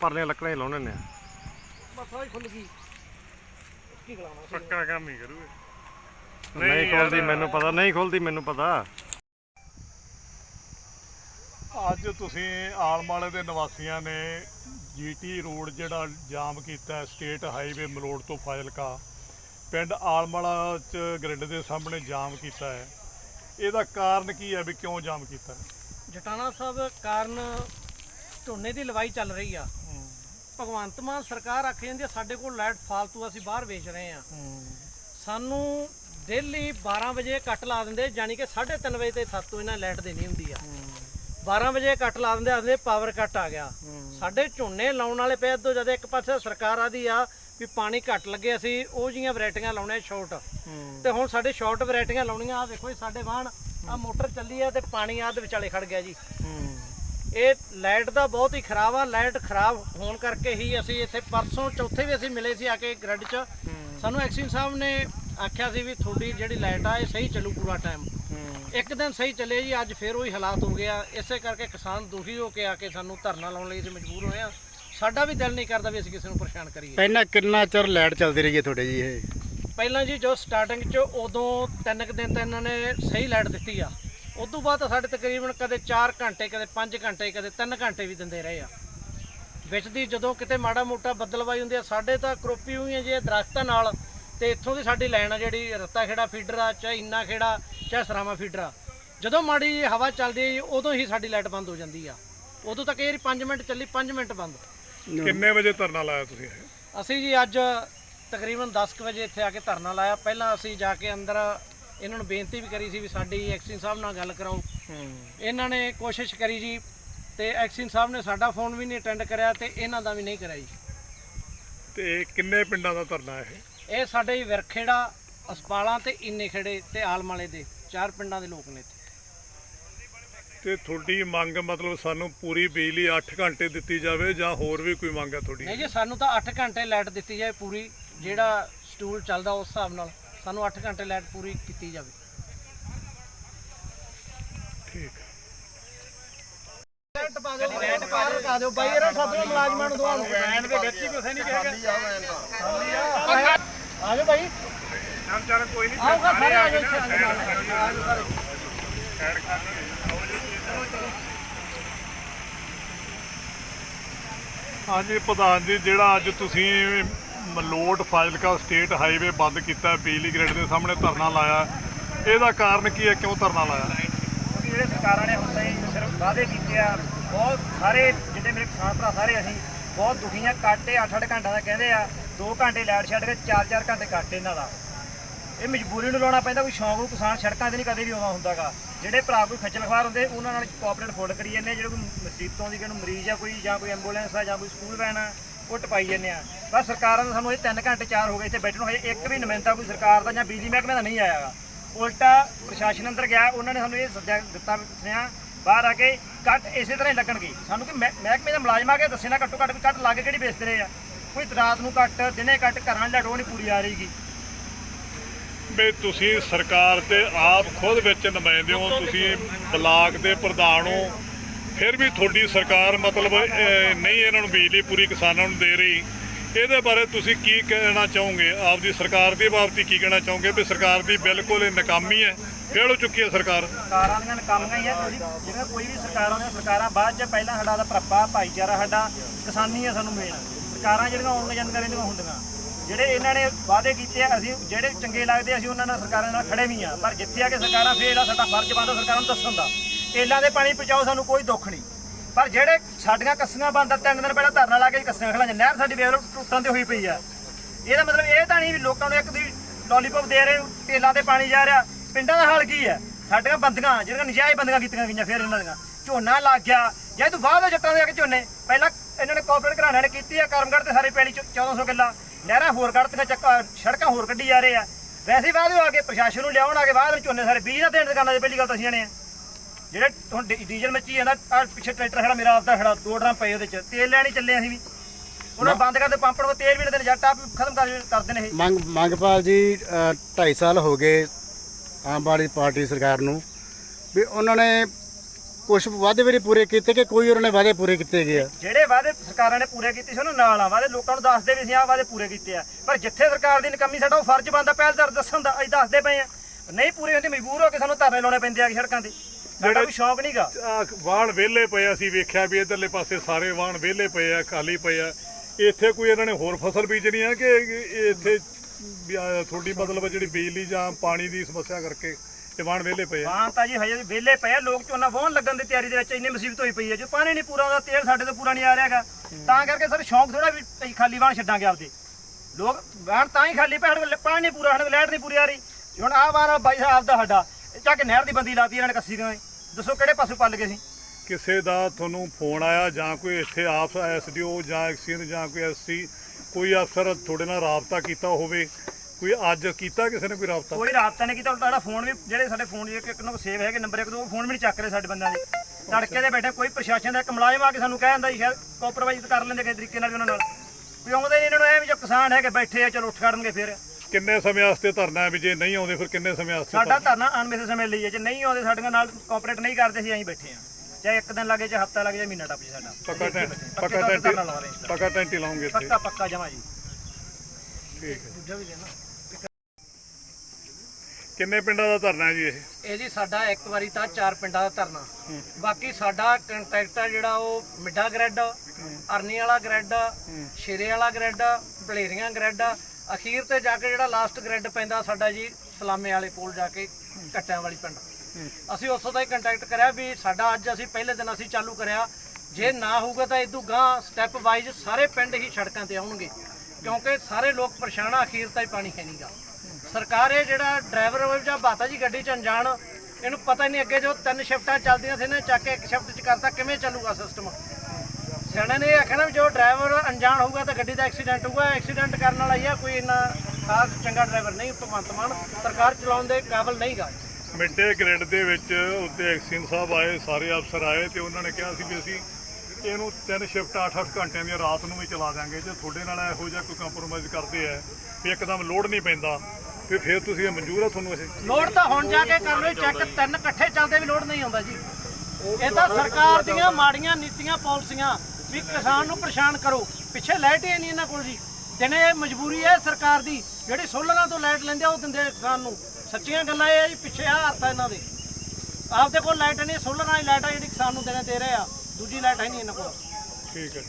ਪਰਲੀਆਂ ਲੱਕੜਾਂ ਹੀ ਲਾਉਣੇ ਨੇ। ਮਸਾ ਹੀ ਖੁੱਲ ਗਈ। ਕੀ ਕਰਾਉਣਾ ਪੱਕਾ ਕੰਮ ਹੀ ਕਰੂਗੇ। ਨਹੀਂ ਖੁੱਲਦੀ ਮੈਨੂੰ ਪਤਾ। ਨਹੀਂ ਖੁੱਲਦੀ ਮੈਨੂੰ ਪਤਾ। ਅੱਜ ਤੁਸੀਂ ਆਲਮਾਲੇ ਦੇ ਨਿਵਾਸੀਆਂ ਨੇ ਜੀਟੀ ਰੋਡ ਜਿਹੜਾ ਜਾਮ ਕੀਤਾ ਸਟੇਟ ਹਾਈਵੇ ਮਲੋੜ ਤੋਂ ਫਾਜ਼ਿਲਕਾ। ਪਿੰਡ ਆਲਮਾਲਾ ਚ ਗ੍ਰਿਡ ਦੇ ਸਾਹਮਣੇ ਜਾਮ ਕੀਤਾ ਹੈ। ਇਹਦਾ ਕਾਰਨ ਕੀ ਹੈ ਵੀ ਕਿਉਂ ਜਾਮ ਕੀਤਾ ਹੈ? ਜਟਾਣਾ ਸਾਹਿਬ ਕਾਰਨ ਝੋਨੇ ਦੀ ਲਵਾਈ ਚੱਲ ਰਹੀ ਆ। ਭਗਵੰਤ ਮਾਨ ਸਰਕਾਰ ਆਖੀ ਜਾਂਦੀ ਆ, ਸਾਡੇ ਕੋਲ ਲਾਈਟ ਫਾਲਤੂ ਅਸੀਂ ਬਾਹਰ ਵੇਚ ਰਹੇ ਆ। ਸਾਨੂੰ ਡੇਲੀ 12 ਵਜੇ ਕੱਟ ਲਾ ਦਿੰਦੇ ਯਾਨੀ ਕਿ 3:30 ਵਜੇ ਤੇ 7 ਇਹਨਾਂ ਲਾਈਟ ਦੇਣੀ ਹੁੰਦੀ ਆ। 12 ਵਜੇ ਕੱਟ ਲਾ ਦਿੰਦੇ ਆਖਦੇ ਪਾਵਰ ਕੱਟ ਆ ਗਿਆ। ਸਾਡੇ ਝੋਨੇ ਲਾਉਣ ਵਾਲੇ ਪਏ ਤੋਂ ਜਦ ਇੱਕ ਪਾਸੇ ਸਰਕਾਰ ਆਦੀ ਆ ਵੀ ਪਾਣੀ ਘੱਟ ਲੱਗੇ ਅਸੀਂ, ਉਹ ਜੀਆਂ ਵੈਰਾਈਟੀਆਂ ਲਾਉਣੇ ਸ਼ਾਰਟ ਤੇ ਹੁਣ ਸਾਡੇ ਸ਼ਾਰਟ ਵੈਰਾਈਟੀਆਂ ਲਾਉਣੀਆਂ ਆ ਦੇਖੋ ਇਹ ਸਾਡੇ ਵਾਹਣ ਆ ਮੋਟਰ ਚੱਲੀ ਆ ਤੇ ਪਾਣੀ ਆ ਦੇ ਵਿਚਾਲੇ ਖੜ ਗਿਆ ਜੀ। ਇਹ ਲਾਈਟ ਦਾ ਬਹੁਤ ਹੀ ਖਰਾਬ ਆ ਲਾਈਟ ਖਰਾਬ ਹੋਣ ਕਰਕੇ ਹੀ ਅਸੀਂ ਇੱਥੇ ਪਰਸੋਂ ਚੌਥੇ ਵੀ ਅਸੀਂ ਮਿਲੇ ਸੀ ਆ ਕੇ ਗ੍ਰਿਡ 'ਚ। ਸਾਨੂੰ ਐਕਸਿਨ ਸਾਹਿਬ ਨੇ ਆਖਿਆ ਸੀ ਵੀ ਤੁਹਾਡੀ ਜਿਹੜੀ ਲਾਈਟ ਆ ਇਹ ਸਹੀ ਚੱਲੂ ਪੂਰਾ ਟਾਈਮ ਇੱਕ ਦਿਨ ਸਹੀ ਚੱਲੇ ਜੀ ਅੱਜ ਫੇਰ ਉਹੀ ਹਾਲਾਤ ਹੋ ਗਿਆ ਇਸੇ ਕਰਕੇ ਕਿਸਾਨ ਦੁਖੀ ਹੋ ਕੇ ਆ ਕੇ ਸਾਨੂੰ ਧਰਨਾ ਲਾਉਣ ਲਈ ਅਸੀਂ ਮਜਬੂਰ ਹੋਏ ਆ। ਸਾਡਾ ਵੀ ਦਿਲ ਨਹੀਂ ਕਰਦਾ ਵੀ ਅਸੀਂ ਕਿਸੇ ਨੂੰ ਪਰੇਸ਼ਾਨ ਕਰੀਏ। ਪਹਿਲਾਂ ਕਿੰਨਾ ਚਿਰ ਲਾਈਟ ਚੱਲਦੀ ਰਹੀ ਹੈ ਤੁਹਾਡੇ ਜੀ ਇਹ? ਪਹਿਲਾਂ ਜੀ ਜੋ ਸਟਾਰਟਿੰਗ 'ਚ ਉਦੋਂ ਤਿੰਨ ਕੁ ਦਿਨ ਤਾਂ ਇਹਨਾਂ ਨੇ ਸਹੀ ਲਾਈਟ ਦਿੱਤੀ ਆ। ਉਸ ਤੋਂ ਬਾਅਦ ਤਾਂ ਸਾਡੇ ਤਕਰੀਬਨ ਕਦੇ 4 ਘੰਟੇ ਕਦੇ 5 ਘੰਟੇ ਕਦੇ 3 ਘੰਟੇ ਵੀ ਦਿੰਦੇ ਰਹੇ ਆ। ਵਿੱਚ ਦੀ ਜਦੋਂ ਕਿਤੇ ਮਾੜਾ ਮੋਟਾ ਬੱਦਲਵਾਈ ਹੁੰਦੀ ਆ ਸਾਡੇ ਤਾਂ ਕਰੋਪੀ ਹੋਈਆਂ ਜੇ ਦਰਖਤਾਂ ਨਾਲ ਤੇ ਇੱਥੋਂ ਦੀ ਸਾਡੀ ਲਾਈਨ ਆ ਜਿਹੜੀ ਰੱਤਾ ਖੇੜਾ ਫੀਡਰ ਆ ਚਾਹੇ ਇੰਨਾ ਖੇੜਾ ਚਾਹੇ ਸਰਾਮਾ ਫੀਡਰ ਆ। ਜਦੋਂ ਮਾੜੀ ਹਵਾ ਚੱਲਦੀ ਉਦੋਂ ਹੀ ਸਾਡੀ ਲਾਈਟ ਬੰਦ ਹੋ ਜਾਂਦੀ ਆ। ਉਦੋਂ ਤੱਕ ਇਹ 5 ਮਿੰਟ ਚੱਲੀ 5 ਮਿੰਟ ਬੰਦ। ਕਿੰਨੇ ਵਜੇ ਧਰਨਾ ਲਾਇਆ ਤੁਸੀਂ? ਅਸੀਂ ਜੀ ਅੱਜ ਤਕਰੀਬਨ 10 ਕੁ ਵਜੇ ਇੱਥੇ ਆ ਕੇ ਧਰਨਾ ਲਾਇਆ। ਪਹਿਲਾਂ ਅਸੀਂ ਜਾ ਕੇ ਅੰਦਰ ਇਹਨਾਂ ਨੂੰ ਬੇਨਤੀ ਵੀ ਕਰੀ ਸੀ ਵੀ ਸਾਡੀ ਐਕਸਿਨ ਸਾਹਿਬ ਨਾਲ ਗੱਲ ਕਰਾਓ। ਇਹਨਾਂ ਨੇ ਕੋਸ਼ਿਸ਼ ਕਰੀ ਜੀ ਤੇ ਐਕਸਿਨ ਸਾਹਿਬ ਨੇ ਸਾਡਾ ਫੋਨ ਵੀ ਨਹੀਂ ਅਟੈਂਡ ਕਰਿਆ ਤੇ ਇਹਨਾਂ ਦਾ ਵੀ ਨਹੀਂ ਕਰਿਆ ਜੀ। ਤੇ ਕਿੰਨੇ ਪਿੰਡਾਂ ਦਾ ਧਰਨਾ ਇਹ? ਇਹ ਸਾਡੇ ਵਿਰਖੇੜਾ ਅਸਪਾਲਾਂ ਤੇ ਇੰਨੇ ਖੇੜੇ ਤੇ ਆਲਮਾਲੇ ਦੇ ਚਾਰ ਪਿੰਡਾਂ ਦੇ ਲੋਕ ਨੇ ਇੱਥੇ। ਤੇ ਤੁਹਾਡੀ ਮੰਗ ਮਤਲਬ ਸਾਨੂੰ ਪੂਰੀ ਬਿਜਲੀ 8 ਘੰਟੇ ਦਿੱਤੀ ਜਾਵੇ ਜਾਂ ਹੋਰ ਵੀ ਕੋਈ ਮੰਗ ਹੈ ਤੁਹਾਡੀ? ਨਹੀਂ ਜੀ ਸਾਨੂੰ ਤਾਂ 8 ਘੰਟੇ ਲਾਈਟ ਦਿੱਤੀ ਜਾਏ ਪੂਰੀ। ਜਿਹੜਾ ਸਟੂਲ ਚੱਲਦਾ ਉਸ ਹਿਸਾਬ ਨਾਲ ਸਾਨੂੰ 8 ਘੰਟੇ ਲਾਈਟ ਪੂਰੀ ਕੀਤੀ ਜਾਵੇ। ਠੀਕ। ਲੈਟ ਪਾ ਦਿਓ ਲੈਟ ਪਾ ਲਗਾ ਦਿਓ। ਬਾਈ ਇਹਨਾਂ ਨੂੰ ਮੁਲਾਜ਼ਮਾਂ ਨੂੰ ਦਵਾ ਲਓ ਵੈਨ ਦੇ ਵਿੱਚ ਹੀ ਕਿਸੇ ਨਹੀਂ ਕਿਹਾ ਆ ਜਾਓ ਬਾਈ। ਨਾਮ ਚਾਰ ਕੋਈ ਨਹੀਂ। ਆਓ ਸਾਰੇ ਆ ਜਾਓ ਇੱਥੇ ਆ ਜਾਓ ਹਾਂਜੀ ਪ੍ਰਧਾਨ ਜੀ ਜਿਹੜਾ ਅੱਜ ਤੁਸੀਂ ਮਲੋਟ ਫਾਜ਼ਿਲਕਾ ਸਟੇਟ ਹਾਈਵੇ ਬੰਦ ਕੀਤਾ ਬਿਜਲੀ ਗ੍ਰਿਡ ਦੇ ਸਾਹਮਣੇ ਧਰਨਾ ਲਾਇਆ ਇਹਦਾ ਕਾਰਨ ਕੀ ਹੈ? ਕਿਉਂ ਧਰਨਾ ਲਾਇਆ? ਜਿਹੜੇ ਸਰਕਾਰਾਂ ਨੇ ਹੁਣ ਤਾਈਂ ਸਿਰਫ ਵਾਅਦੇ ਕੀਤੇ ਆ ਬਹੁਤ ਸਾਰੇ ਜਿਹੜੇ ਮੇਰੇ ਕਿਸਾਨ ਭਰਾ ਸਾਰੇ ਅਸੀਂ ਬਹੁਤ ਦੁਖੀ ਆ ਕਾਟੇ 8-8 ਘੰਟਿਆਂ ਦਾ ਕਹਿੰਦੇ ਆ 2 ਘੰਟੇ ਲੈਟ ਛੱਡ ਕੇ 4-4 ਘੰਟੇ ਕੱਟ ਇਹਨਾਂ ਦਾ। ਇਹ ਮਜਬੂਰੀ ਨੂੰ ਲਾਉਣਾ ਪੈਂਦਾ ਕੋਈ ਸ਼ੌਂਕ ਨੂੰ ਕਿਸਾਨ ਸੜਕਾਂ ਤੇ ਨਹੀਂ ਕਦੇ ਵੀ ਆਉਂਦਾ ਹੁੰਦਾਗਾ। ਜਿਹੜੇ ਭਰਾ ਕੋਈ ਖੱਜਲ ਖਵਾਰ ਹੁੰਦੇ ਉਹਨਾਂ ਨਾਲ ਕੋਆਪਰੇਟ ਫੋਲਡ ਕਰੀ ਜਾਂਦੇ ਆ, ਜਿਹੜੇ ਕੋਈ ਮੁਸੀਬਤੋਂ ਦੀ ਕਿਹਨੂੰ ਮਰੀਜ਼ ਆ ਕੋਈ ਜਾਂ ਕੋਈ ਐਂਬੂਲੈਂਸ ਆ ਜਾਂ ਕੋਈ ਸਕੂਲ ਵੈਨ ਆ ਉਹ ਟਪਾਈ ਜਾਂਦੇ ਆ। ਪਰ ਸਰਕਾਰਾਂ ਦਾ ਸਾਨੂੰ ਇਹ 3 ਘੰਟੇ 4 ਹੋ ਗਏ ਇੱਥੇ ਬੈਠਣ ਨੂੰ, ਹਜੇ ਇੱਕ ਵੀ ਨੁਮਾਇੰਦਾ ਕੋਈ ਸਰਕਾਰ ਦਾ ਜਾਂ ਬਿਜਲੀ ਮਹਿਕਮੇ ਦਾ ਨਹੀਂ ਆਇਆਗਾ। ਉਲਟਾ ਪ੍ਰਸ਼ਾਸਨ ਅੰਦਰ ਗਿਆ, ਉਹਨਾਂ ਨੇ ਸਾਨੂੰ ਇਹ ਸੱਦਿਆ, ਦਿੱਤਾ ਸੁਨੇਹਾ, ਬਾਹਰ ਆ ਕੇ ਕੱਟ ਇਸੇ ਤਰ੍ਹਾਂ ਹੀ ਲੱਗਣਗੇ। ਸਾਨੂੰ ਕਿ ਮਹਿ- ਮਹਿਕਮੇ ਦੇ ਮੁਲਾਜ਼ਮ ਆ ਕੇ ਦੱਸੇ ਨਾ ਘੱਟੋ ਘੱਟ ਵੀ ਕੱਟ ਲੱਗ ਕਿਹੜੀ ਵੇਚਦੇ ਰਹੇ ਆ। ਕੋਈ ਰਾਤ ਨੂੰ ਕੱਟ, ਦਿਨੇ ਕੱਟ, ਘਰਾਂ ਲੜੋ ਨਹੀਂ ਪੂਰੀ ਆ ਰਹੀਗੀ। ਵੀ ਤੁਸੀਂ ਸਰਕਾਰ ਤੇ ਆਪ ਖੁਦ ਵਿੱਚ ਨੁਮਾਇੰਦੇ ਹੋ, ਤੁਸੀਂ ਬਲਾਕ ਦੇ ਪ੍ਰਧਾਨ ਹੋ, ਫਿਰ ਵੀ ਤੁਹਾਡੀ ਸਰਕਾਰ ਮਤਲਬ ਨਹੀਂ ਇਹਨਾਂ ਨੂੰ ਬਿਜਲੀ ਪੂਰੀ ਕਿਸਾਨਾਂ ਨੂੰ ਦੇ ਰਹੀ। ਇਹਦੇ ਬਾਰੇ ਤੁਸੀਂ ਕੀ ਕਹਿਣਾ ਚਾਹੋਗੇ? ਆਪਦੀ ਸਰਕਾਰ ਦੀ ਬਾਬਤ ਕੀ ਕਹਿਣਾ ਚਾਹੋਗੇ ਵੀ ਸਰਕਾਰ ਦੀ ਬਿਲਕੁਲ ਇਹ ਨਕਾਮੀ ਹੈ? ਫੇਲ ਹੋ ਚੁੱਕੀ ਹੈ ਸਰਕਾਰ। ਸਰਕਾਰਾਂ ਦੀਆਂ ਨਕਾਮੀਆਂ ਹੀ ਆ ਤੁਸੀਂ। ਜਿਹੜਾ ਕੋਈ ਵੀ ਸਰਕਾਰਾਂ ਦੀਆਂ ਸਰਕਾਰਾਂ ਬਾਅਦ ਚ ਪਹਿਲਾਂ ਸਾਡਾ ਦਾ ਭਰਪਾ ਭਾਈਚਾਰਾ ਸਾਡਾ, ਕਿਸਾਨੀ ਆ ਸਾਨੂੰ ਮੇਨ ਸਰਕਾਰਾਂ ਜਿਹੜੀਆਂ ਆਉਣ ਜਾਂਦੀਆਂ ਰਹਿੰਦੀਆਂ ਹੁੰਦੀਆਂ। ਜਿਹੜੇ ਇਹਨਾਂ ਨੇ ਵਾਅਦੇ ਕੀਤੇ ਆ, ਅਸੀਂ ਜਿਹੜੇ ਚੰਗੇ ਲੱਗਦੇ ਅਸੀਂ ਉਹਨਾਂ ਨਾਲ ਸਰਕਾਰਾਂ ਨਾਲ ਖੜੇ ਵੀ ਆ। ਪਰ ਜਿੱਥੇ ਆ ਕੇ ਸਰਕਾਰਾਂ ਫੇਰ ਆ, ਸਾਡਾ ਫਰਜ਼ ਬਣਦਾ ਸਰਕਾਰਾਂ ਨੂੰ ਦੱਸਣ ਦਾ। ਤੇਲਾਂ ਦੇ ਪਾਣੀ ਪਹੁੰਚਾਓ, ਸਾਨੂੰ ਕੋਈ ਦੁੱਖ ਨਹੀਂ। ਪਰ ਜਿਹੜੇ ਸਾਡੀਆਂ ਕੱਸੀਆਂ ਬੰਦ ਤਿੰਨ ਦਿਨ ਪਹਿਲਾਂ ਧਰਨਾ ਲਾ ਕੇ ਕੱਸੀਆਂ ਖਲਾਈਆਂ, ਨਹਿਰ ਸਾਡੀ ਵੇਖ ਲਓ ਟੁੱਟਣ ਤੇ ਹੋਈ ਪਈ ਆ। ਇਹਦਾ ਮਤਲਬ ਇਹ ਤਾਂ ਨਹੀਂ ਵੀ ਲੋਕਾਂ ਨੂੰ ਇੱਕ ਦੀ ਲੋਲੀਪੌਪ ਦੇ ਰਹੇ, ਤੇਲਾਂ ਤੇ ਪਾਣੀ ਜਾ ਰਿਹਾ। ਪਿੰਡਾਂ ਦਾ ਹਾਲ ਕੀ ਹੈ ਸਾਡੀਆਂ ਬੰਦੀਆਂ, ਜਿਹੜੀਆਂ ਨਜਾਇਜ਼ ਬੰਦੀਆਂ ਕੀਤੀਆਂ ਗਈਆਂ ਫਿਰ ਇਹਨਾਂ ਦੀਆਂ। ਝੋਨਾ ਲੱਗ ਗਿਆ। ਜੇ ਤੂੰ ਬਾਅਦ ਜੱਟਾਂ ਦੇ ਆ ਕੇ ਝੋਨੇ। ਪਹਿਲਾਂ ਇਹਨਾਂ ਨੇ ਕਾਰਪੋਰੇਟ ਘਰਾਣਿਆਂ ਨੇ ਕੀਤੀ ਆ ਕਰਮਗੜ ਤੇ ਸਾਰੇ ਪੈਲੀ ਚ 1400 ਕਿੱਲਾ। ਨਹਿਰਾਂ ਹੋਰ ਕੱਢਤੀਆਂ, ਚੱਕਾ ਸੜਕਾਂ ਹੋਰ ਕੱਢੀ ਜਾ ਰਹੇ ਆ। ਵੈਸੇ ਹੀ ਵਾਅਦੇ ਆ ਕੇ ਪ੍ਰਸ਼ਾਸਨ ਨੂੰ ਲਿਆਉਣ ਆ ਕੇ ਬਾਅਦ ਵਿੱਚ ਝੋਨੇ ਸਾਰੇ ਬੀਜ ਨਾ ਦੇਣ ਦੁਕਾਨਾਂ 'ਤੇ, ਪਹਿਲੀ ਗੱਲ ਤਾਂ ਅਸੀਂ ਜਾਣੇ ਆ। ਜਿਹੜੇ ਹੁਣ ਡੀ- ਡੀਜ਼ਲ ਮੱਚੀ ਜਾਂਦਾ ਆ ਪਿੱਛੇ ਟਰੈਕਟਰ ਖੜਾ ਮੇਰਾ ਆਪਦਾ ਖੜਾ ਦੋ ਡਰਮ ਪਏ ਉਹਦੇ 'ਚ। ਤੇਲ ਲੈਣ ਹੀ ਚੱਲੇ ਅਸੀਂ ਵੀ। ਉਹਨਾਂ ਬੰਦ ਕਰਦੇ ਪੰਪ ਨੂੰ ਤੇਲ ਵੀ ਨਹੀਂ ਦਿੰਦੇ ਜੱਟ ਆਪ ਖਤਮ ਕਰ ਕਰਦੇ ਨੇ ਇਹ। ਮੰਗ ਮੰਗਪਾਲ ਜੀ 2.5 ਸਾਲ ਹੋ ਗਏ ਆਮ ਆਦਮੀ ਪਾਰਟੀ ਸਰਕਾਰ ਨੂੰ ਵੀ ਉਹਨਾਂ ਨੇ ਕੁਝ ਵਾਅਦੇ ਵੀ ਨਹੀਂ ਪੂਰੇ ਕੀਤੇ ਕਿ ਕੋਈ ਉਹਨਾਂ ਨੇ ਵਾਅਦੇ ਪੂਰੇ ਕੀਤੇ ਗਏ ਆ। ਜਿਹੜੇ ਵਾਅਦੇ ਸਰਕਾਰਾਂ ਨੇ ਪੂਰੇ ਕੀਤੇ ਸੀ ਉਹਨਾਂ ਨਾਲ ਆ ਵਾਅਦੇ ਲੋਕਾਂ ਨੂੰ ਦੱਸਦੇ ਵੀ ਸੀ ਆਹ ਵਾਅਦੇ ਪੂਰੇ ਕੀਤੇ ਆ। ਪਰ ਜਿੱਥੇ ਸਰਕਾਰ ਦੀ ਨਕਮੀ ਸਾਡਾ ਉਹ ਫਰਜ਼ ਬਣਦਾ ਪਹਿਲਦਾਰ ਦੱਸਣ ਦਾ ਅਸੀਂ ਦੱਸਦੇ ਪਏ ਆ। ਨਹੀਂ ਪੂਰੇ ਹੁੰਦੇ ਮਜਬੂਰ ਹੋ ਕੇ ਸਾਨੂੰ ਧਰਨੇ ਲਾਉਣੇ ਪੈਂਦੇ ਆ ਸੜਕਾਂ ਤੇ। ਸਾਡਾ ਵੀ ਸ਼ੌਂਕ ਨਹੀਂਗਾ ਆਹ ਵਾਹਣ ਵਿਹਲੇ ਪਏ ਆ, ਅਸੀਂ ਵੇਖਿਆ ਵੀ ਇਧਰਲੇ ਪਾਸੇ ਸਾਰੇ ਵਾਹਣ ਵਿਹਲੇ ਪਏ ਆ ਖਾਲੀ ਪਏ ਆ। ਇੱਥੇ ਕੋਈ ਇਹਨਾਂ ਨੇ ਹੋਰ ਫਸਲ ਬੀਜਣੀ ਆ ਕਿ ਇਹ ਇੱਥੇ ਵੀ ਆਹ ਤੁਹਾਡੀ ਮਤਲਬ ਜਿਹੜੀ ਬਿਜਲੀ ਜਾਂ ਪਾਣੀ ਦੀ ਸਮੱਸਿਆ ਕਰਕੇ ਇਹ ਵਾਹਣ ਵਿਹਲੇ ਪਏ ਆ? ਹਾਂ ਤਾਂ ਜੀ ਹਜੇ ਵੀ ਵਿਹਲੇ ਪਏ ਆ ਲੋਕ ਝੋਨਾ ਵਾਹਣ ਲੱਗਣ ਦੀ ਤਿਆਰੀ ਦੇ ਵਿੱਚ ਇੰਨੀ ਮੁਸੀਬਤ ਹੋਈ ਪਈ ਹੈ ਜੋ ਪਾਣੀ ਨਹੀਂ ਪੂਰਾ ਆਉਂਦਾ ਤੇਲ ਸਾਡੇ ਤੋਂ ਪੂਰਾ ਨਹੀਂ ਆ ਰਿਹਾਗਾ ਤਾਂ ਕਰਕੇ ਸਰ ਸ਼ੌਂਕ ਥੋੜਾ ਵੀ ਅਸੀਂ ਖਾਲੀ ਵਾਹਣ ਛੱਡਾਂਗੇ ਆਪਦੇ। ਲੋਕ ਵਾਹਣ ਤਾਂ ਹੀ ਖਾਲੀ ਪਏ ਕੋਲ ਪਾਣੀ ਨਹੀਂ ਪੂਰਾ ਕੋਲ ਲਾਈਟ ਨਹੀਂ ਪੂਰੀ ਆ ਰਹੀ। ਹੁਣ ਆਹ ਵਾਰ ਬਾਈ ਸਾਹਿਬ ਦਾ ਸਾਡਾ ਇਹ ਚੱਕ ਨਹਿਰ ਦੀ ਬੰਦੀ ਲਾਤੀ ਇਹਨਾਂ ਨੇ ਕੱਸੀ ਦੀਆਂ ਦੱਸੋ ਕਿਹੜੇ ਪਾਸੋਂ ਪੱਲ ਗਏ ਸੀ? ਕਿਸੇ ਦਾ ਤੁਹਾਨੂੰ ਫੋਨ ਆਇਆ ਜਾਂ ਕੋਈ ਇੱਥੇ ਆਪ ਐਸਡੀਓ ਜਾਂ ਐਕਸੀਅਨ ਜਾਂ ਕੋਈ ਐਸਸੀ ਕੋਈ ਅਫਸਰ ਤੁਹਾਡੇ ਨਾਲ ਰਾਬਤਾ ਕੀਤਾ ਹੋਵੇ ਕੋਈ ਅੱਜ ਕੀਤਾ ਕਿਸੇ ਨੇ ਕੋਈ ਰਾਬਤਾ? ਕੋਈ ਰਾਬਤਾ ਨਹੀਂ ਕੀਤਾ ਉਲਟਾ ਸਾਡਾ ਫੋਨ ਵੀ ਜਿਹੜੇ ਸਾਡੇ ਫੋਨ ਇੱਕ ਇੱਕ ਨੂੰ ਸੇਵ ਹੈਗੇ ਨੰਬਰ ਇੱਕ ਦੋ ਫੋਨ ਵੀ ਨਹੀਂ ਚੱਕ ਰਹੇ ਸਾਡੇ ਬੰਦਿਆਂ ਦੇ। ਤੜਕੇ ਦੇ ਬੈਠੇ ਕੋਈ ਪ੍ਰਸ਼ਾਸਨ ਦਾ ਇੱਕ ਮੁਲਾਜ਼ਮ ਆ ਕੇ ਸਾਨੂੰ ਕਹਿ ਦਿੰਦਾ ਜੀ ਸ਼ਾਇਦ ਕੰਪਰੋਮਾਈਜ਼ ਕਰ ਲੈਂਦੇ ਕਿਸੇ ਤਰੀਕੇ ਨਾਲ ਵੀ ਉਹਨਾਂ ਨਾਲ। ਵੀ ਆਉਂਦੇ ਇਹਨਾਂ ਨੂੰ ਐ ਵੀ ਜੋ ਕਿਸਾਨ ਹੈਗੇ ਬੈਠੇ ਆ ਚਲੋ ਉੱਠ ਖੜਨਗੇ ਫਿਰ। ਕਿੰਨੇ ਸਮੇਂ ਵਾਸਤੇ ਧਰਨਾ ਹੈ ਵੀ ਜੇ ਨਹੀਂ ਆਉਂਦੇ ਫਿਰ ਕਿੰਨੇ ਸਮੇਂ ਵਾਸਤੇ ਸਾਡਾ ਧਰਨਾ? ਅਣਮਿੱਥੇ ਸਮੇਂ ਲਈ ਹੈ। ਜੇ ਨਹੀਂ ਆਉਂਦੇ ਸਾਡੀਆਂ ਨਾਲ ਕੋਆਪਰੇਟ ਨਹੀਂ ਕਰਦੇ ਅਸੀਂ ਐਂ ਬੈਠੇ ਆ ਚਾਹੇ ਇੱਕ ਦਿਨ ਲੱਗੇ ਚਾਹੇ ਹਫਤਾ ਲੱਗੇ ਚਾਹੇ ਮਹੀਨਾ ਟੱਪ ਜੇ ਸਾਡਾ। ਪੱਕਾ ਟੈਂਟ ਪੱਕੇ ਟੈਂਟ ਪੱਕਾ ਟੈਂਟ ਲਾਉਂਗੇ ਇੱਥੇ। ਪੱਕਾ ਪੱਕਾ ਜਮਾ ਜੀ। ਠੀਕ ਹੈ। ਦੂਜਾ ਵੀ ਦੇਣਾ ਕਿੰਨੇ ਪਿੰਡਾਂ ਦਾ ਧਰਨਾ ਹੈ ਜੀ ਇਹ? ਇਹ ਜੀ ਸਾਡਾ ਇੱਕ ਵਾਰੀ ਤਾਂ ਚਾਰ ਪਿੰਡਾਂ ਦਾ ਧਰਨਾ। ਬਾਕੀ ਸਾਡਾ ਕੰਟੈਕਟ ਆ ਜਿਹੜਾ ਉਹ ਮਿੱਡਾ ਗ੍ਰੈਡ ਅਰਨੀ ਵਾਲਾ ਗ੍ਰੈਡ ਸ਼ੇਰੇ ਵਾਲਾ ਗ੍ਰੈਡ ਬਲੇਰੀਆਂ ਗ੍ਰੈਡ ਅਖੀਰ ਤੇ ਜਾ ਕੇ ਜਿਹੜਾ ਲਾਸਟ ਗ੍ਰੈਡ ਪੈਂਦਾ ਸਾਡਾ ਜੀ ਸਲਾਮੇ ਵਾਲੇ ਕੋਲ ਜਾ ਕੇ ਕੱਟਿਆਂ ਵਾਲੀ ਪਿੰਡ। ਅਸੀਂ ਉਸੋਂ ਦਾ ਹੀ ਕੰਟੈਕਟ ਕਰਿਆ ਵੀ ਸਾਡਾ ਅੱਜ ਅਸੀਂ ਪਹਿਲੇ ਦਿਨ ਅਸੀਂ ਚਾਲੂ ਕਰਿਆ। ਜੇ ਨਾ ਹੋਊਗਾ ਤਾਂ ਇਦੋਂ ਗਾਂ ਸਟੈਪ ਵਾਈਜ਼ ਸਾਰੇ ਪਿੰਡ ਹੀ ਸੜਕਾਂ ਤੇ ਆਉਣਗੇ। ਕਿਉਂਕਿ ਸਾਰੇ ਲੋਕ ਪਰੇਸ਼ਾਨ ਆ ਅਖੀਰ ਤਾਈਂ ਪਾਣੀ ਹੈ ਨਹੀਂਗਾ ਸਰਕਾਰ ਇਹ ਜਿਹੜਾ ਡਰਾਈਵਰ ਜਾਂ ਬਾਤਾ ਜੀ ਗੱਡੀ ਚ ਅਣਜਾਣ ਇਹਨੂੰ ਪਤਾ ਹੀ ਨਹੀਂ ਅੱਗੇ ਜੋ ਤਿੰਨ ਸ਼ਿਫਟਾਂ ਚੱਲਦੀਆਂ ਸੀ ਨੇ ਚੱਕ ਕੇ ਇੱਕ ਸ਼ਿਫਟ ਚ ਕਰਤਾ ਕਿਵੇਂ ਚੱਲੂਗਾ ਸਿਸਟਮ ਸਿਆਣੇ ਨੇ ਜੋ ਡਰਾਈਵਰ ਅਣਜਾਣ ਹੋਊਗਾ ਤਾਂ ਗੱਡੀ ਦਾ ਐਕਸੀਡੈਂਟ ਹੋਊਗਾ। ਐਕਸੀਡੈਂਟ ਕਰਨ ਵਾਲਾ ਹੀ ਆ ਕੋਈ ਇੰਨਾ ਖਾਸ ਚੰਗਾ ਡਰਾਈਵਰ ਨਹੀਂ ਭਗਵੰਤ ਮਾਨ। ਸਰਕਾਰ ਚਲਾਉਣ ਦੇ ਕਾਬਿਲ ਨਹੀਂਗਾ ਮਿੰਟੇ ਗ੍ਰਿਡ ਦੇ ਵਿੱਚ ਉੱਤੇ ਐਕਸੀਅਨ ਸਾਹਿਬ ਆਏ ਸਾਰੇ ਅਫਸਰ ਆਏ ਤੇ ਉਹਨਾਂ ਨੇ ਕਿਹਾ ਸੀ ਵੀ ਅਸੀਂ ਇਹਨੂੰ ਤਿੰਨ ਸ਼ਿਫਟ 8-8 ਘੰਟਿਆਂ ਦੀਆਂ ਰਾਤ ਨੂੰ ਵੀ ਚਲਾ ਦਾਂਗੇ ਜੇ ਤੁਹਾਡੇ ਨਾਲ ਇਹੋ ਜਿਹਾ ਕੋਈ ਕੰਪਰੋਮਾਈਜ਼ ਕਰਦੇ ਆ ਵੀ ਇੱਕਦਮ ਲੋਡ ਨਹੀਂ ਪੈਂਦਾ ਤੇ ਫਿਰ ਤੁਸੀਂ ਇਹ ਮਨਜ਼ੂਰ ਆ ਤੁਹਾਨੂੰ ਇਹ ਲੋਡ ਤਾਂ ਹੁਣ ਜਾ ਕੇ ਕਰ ਲਓ ਚੈੱਕ ਤਿੰਨ ਇਕੱਠੇ ਚੱਲਦੇ ਵੀ ਲੋਡ ਨਹੀਂ ਆਉਂਦਾ ਜੀ। ਇਹ ਤਾਂ ਸਰਕਾਰ ਦੀਆਂ ਮਾੜੀਆਂ ਨੀਤੀਆਂ ਪਾਲਿਸੀਆਂ। ਵੀ ਕਿਸਾਨ ਨੂੰ ਪਰੇਸ਼ਾਨ ਕਰੋ। ਪਿੱਛੇ ਲਾਈਟ ਹੀ ਨਹੀਂ ਇਹਨਾਂ ਕੋਲ ਜੀ। ਦਿਨੇ ਮਜਬੂਰੀ ਹੈ ਸਰਕਾਰ ਦੀ। ਜਿਹੜੀ ਸੋਲਰਾਂ ਤੋਂ ਲਾਈਟ ਲੈਂਦੇ ਆ ਉਹ ਦਿੰਦੇ ਆ ਕਿਸਾਨ ਨੂੰ। ਸੱਚੀਆਂ ਗੱਲਾਂ ਇਹ ਆ ਜੀ ਪਿੱਛੇ ਆ ਅਰਥ ਆ ਇਹਨਾਂ ਦੇ। ਆਪਦੇ ਕੋਲ ਲਾਈਟ ਨਹੀਂ ਸੋਲਰਾਂ ਵਾਲੀ ਲਾਈਟ ਆ ਜਿਹੜੀ ਕਿਸਾਨ ਨੂੰ ਦਿਨੇ ਦੇ ਰਹੇ ਆ। ਦੂਜੀ ਲਾਈਟ ਹੈ ਨਹੀਂ ਇਹਨਾਂ ਕੋਲ। ਠੀਕ ਹੈ।